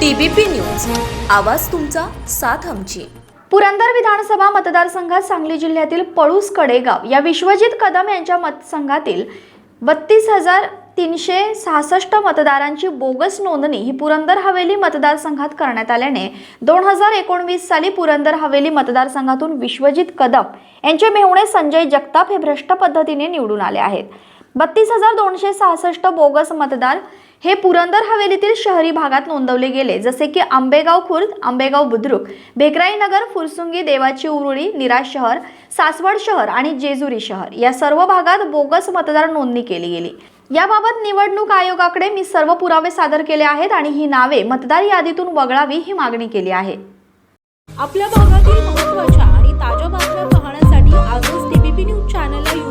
TBP news. आवाज तुमचा साथ आमची. पुरंदर विधानसभा मतदारसंघात सांगली जिल्ह्यातील पळूस कडेगाव या विश्वजित कदम यांच्या मतसंघातील बत्तीस हजार तीनशे सहासष्ट मतदारांची बोगस नोंदणी ही पुरंदर हवेली मतदारसंघात करण्यात आल्याने दोन हजार एकोणवीस साली पुरंदर हवेली मतदारसंघातून विश्वजित कदम यांचे मेहुणे संजय जगताप हे भ्रष्ट पद्धतीने निवडून आले आहेत. बत्तीस हजार दोनशे सहासष्ट बोगस मतदार हे पुरंदर हवेलीतील शहरी भागात नोंदवले गेले जसे की आंबेगाव खुर्द आंबेगाव बुद्रुक भेकराई नगर फुरसुंगी देवाची उरुळी निराश शहर सासवड शहर आणि जेजुरी शहर या सर्व भागात बोगस मतदार नोंदणी केली गेली. याबाबत निवडणूक आयोगाकडे मी सर्व पुरावे सादर केले आहेत आणि ही नावे मतदार यादीतून वगळावी ही मागणी केली आहे. आपल्या भागातील महत्त्वाच्या आणि ताज्या बातम्या पाहण्यासाठी आजच टीबीपी न्यूज चॅनलला